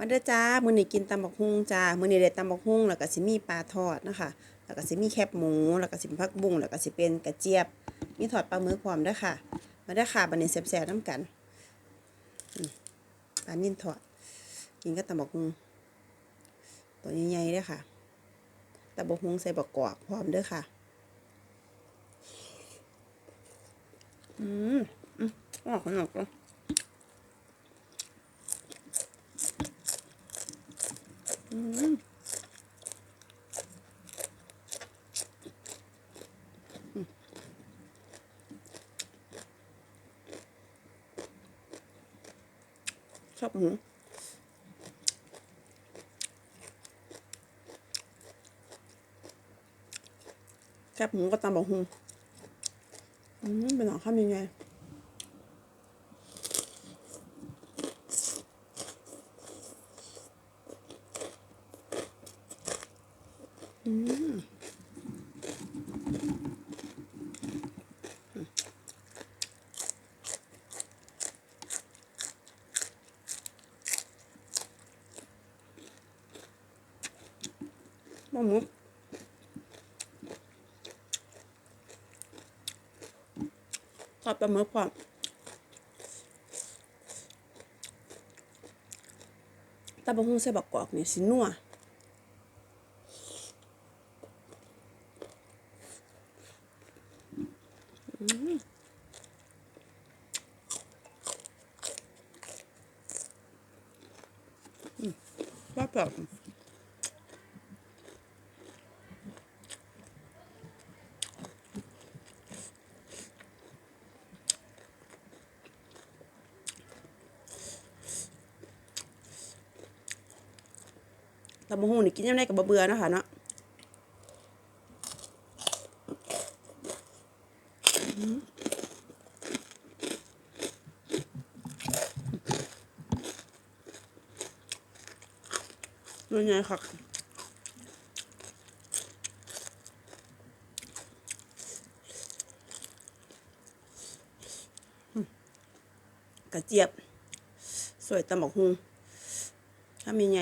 มาเด้อจ้ามื้อนี้กินตำบักฮุ่งจ้ามื้อนี้ได้ตำบักฮุ่งแล้วก็สิมีปลาทอดนะคะแล้วก็สิมีแคบหมู แล้วก็สิมีผักบุ้งแล้วก็สิเป็นกระเจี๊ยบ มีทอดปลาหมึกพร้อมด้อค่ะ มาเด้อค่ะบัดนี้แซ่บๆน้ำกันอืมปลานิ่นทอด กินกับตำบักฮุ่งตัวใหญ่ๆด้อค่ะตำบักฮุ่งใส่บักกอกพร้อมด้อค่ะ อืมอืมออกขนมก็อืมอื ชอบหมูแคบหมูก็ตำบักหุงอืมเป็นหนังข้ามยังไง บะหมุกทอดปลาหมึกพร้อมตาบะฮุ่งใส่บักกอกนี่สินัว ว่าแบบตำมะฮุ่งนี่กินยังไงกับบะเบือนะคะเนาะ เป็นไงครับกระเจี๊ยบ สวยตำบักฮุงถ้ามีไง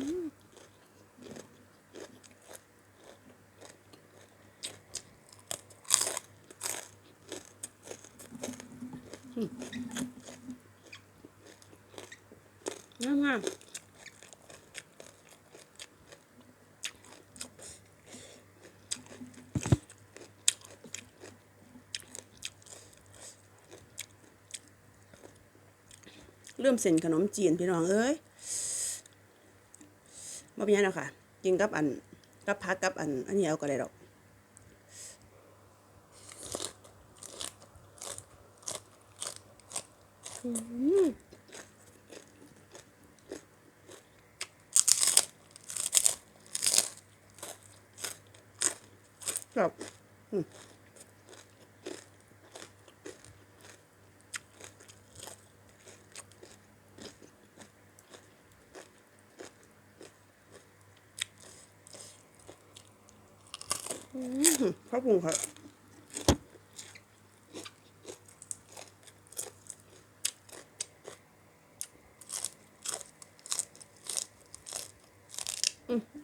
งามงามเริ่มเส้นขนมจีนพี่น้องเอ้ยบ่เป็นหยังหรอกค่ะ กินกับอันกับพักกับอัน อันนี้เอาก็ได้ดอก ครับอืมอืมข้าวปรุงครับ Mm.